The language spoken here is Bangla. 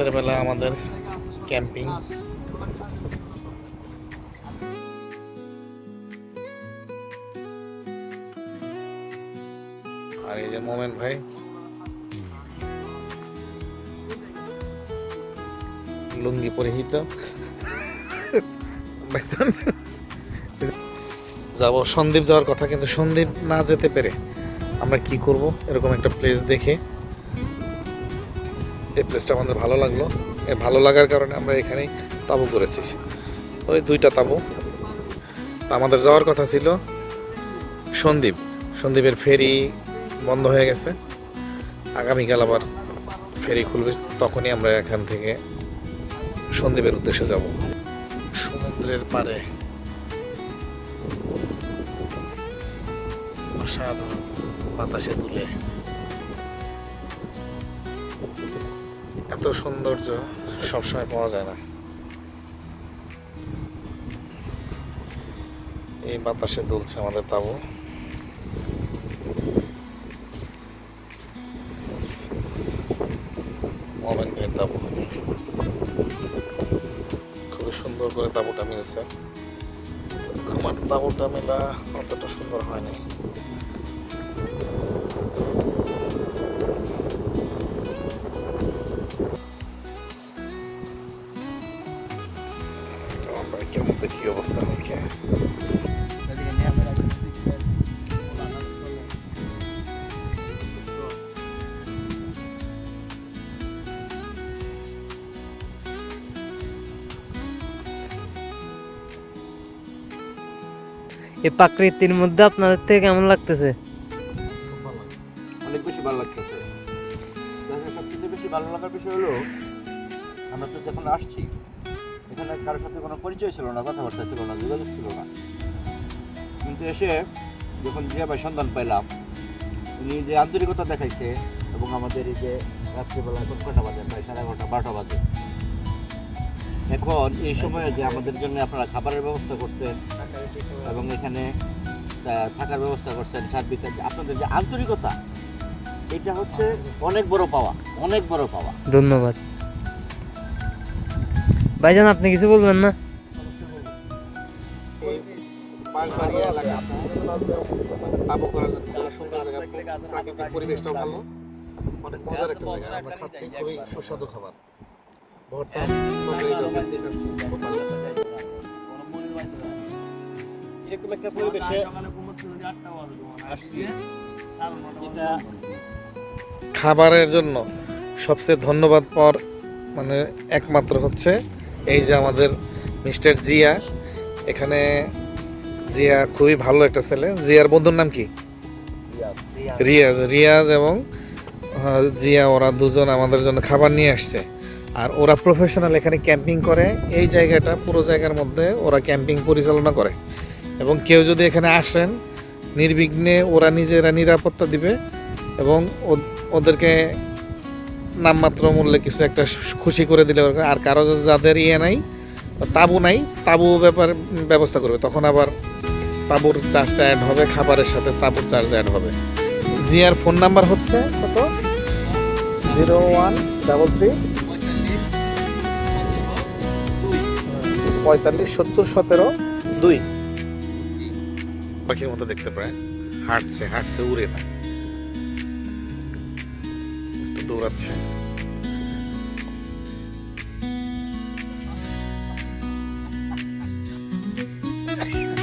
রাতের বেলা আমাদের ক্যাম্পিং। আর এই যে মোমেন ভাই। লুঙ্গি পরিহিত। যাব। সন্দীপ যাওয়ার কথা, কিন্তু সন্দীপ না যেতে পেরে আমরা কি করব? এরকম একটা প্লেস দেখে এই প্লেসটা আমাদের ভালো লাগল। এই ভালো লাগার কারণে আমরা এখানেই তাবু করেছি। ওই দুইটা তাবু। তা আমাদের যাওয়ার কথা ছিল সন্দীপ। সন্দীপের ফেরি বন্ধ হয়ে গেছে। আগামীকাল আবার ফেরি খুলবে, তখনই আমরা এখান থেকে সন্দীপের উদ্দেশ্যে যাব। সমুদ্রের পাড়ে। অসাধারণ বাতাসে দুলে এত সৌন্দর্য সবসময় পাওয়া যায় না। এই বাতাসে দুলছে আমাদের তাবু। মোমেন ভাইয়ের তাবু। খুবই সুন্দর করে তাবুটা মিলছে আমার তাবুটা মেলা অতটা সুন্দর হয়নি। কি অবস্থা নাকি? এই প্রাকৃতির মধ্যে আপনাদের থেকে কেমন লাগতেছে? অনেক বেশি ভালো লাগতেছে। সবচেয়ে বেশি ভালো লাগার বিষয় হলো আমরা তো যখন আসছি এখানে কারোর সাথে কোনো পরিচয় ছিল না, কথাবার্তা ছিল না, যোগাযোগ ছিল না। কিন্তু এসে যখন যে ভাই সন্ধান পাইলাম, উনি যে আন্তরিকতা দেখাইছে এবং আমাদের এই যে রাত্রিবেলা এখন কটা বাজে? প্রায় সাড়ে এগারোটা, বারোটা বাজে। এখন এই সময়ে যে আমাদের জন্য আপনারা খাবারের ব্যবস্থা করছেন এবং এখানে থাকার ব্যবস্থা করছেন, সার্বিক আপনাদের যে আন্তরিকতা, এটা হচ্ছে অনেক বড় পাওয়া, অনেক বড় পাওয়া। ধন্যবাদ। ভাইজান আপনি কিছু বলবেন না? বাঁশবাড়িয়া এলাকা তাবু করার জন্য খুবই সুন্দর জায়গা প্রাকৃতিক পরিবেশটাও ভালো অনেক মজার একটা জায়গা আমরা খাচ্ছি খুবই সুস্বাদু খাবার ভর্তা এরকম একটা পরিবেশে খাবারের জন্য সবচেয়ে ধন্যবাদ পর মানে একমাত্র হচ্ছে এই যে আমাদের মিস্টার জিয়া এখানে জিয়া খুবই ভালো একটা ছেলে। জিয়ার বন্ধুর নাম কি? রিয়াজ। রিয়াজ এবং জিয়া ওরা দুজন আমাদের জন্য খাবার নিয়ে আসছে। আর ওরা প্রফেশনাল এখানে ক্যাম্পিং করে। এই জায়গাটা পুরো জায়গার মধ্যে ওরা ক্যাম্পিং পরিচালনা করে। এবং কেউ যদি এখানে আসেন নির্বিঘ্নে ওরা নিজেরা নিরাপত্তা দিবে এবং ওদেরকে নামমাত্র মূল্যে কিছু একটা খুশি করে দিলে আর কারও যাদের ইয়ে নাই তাবু নাই, তাবু ব্যাপার ব্যবস্থা করবে। তখন আবার তাবুর চার্জটা অ্যাড হবে, খাবারের সাথে তাবুর চার্জ অ্যাড হবে। জিয়ার ফোন নাম্বার হচ্ছে কত? জিরো ওয়ান ডাবল থ্রি পঁয়তাল্লিশ সত্তর সতেরো দুই। পাখির মতো দেখতে পায় হাঁটছে হাঁটছে, উড়ে না। দৌড়াচ্ছে Yeah.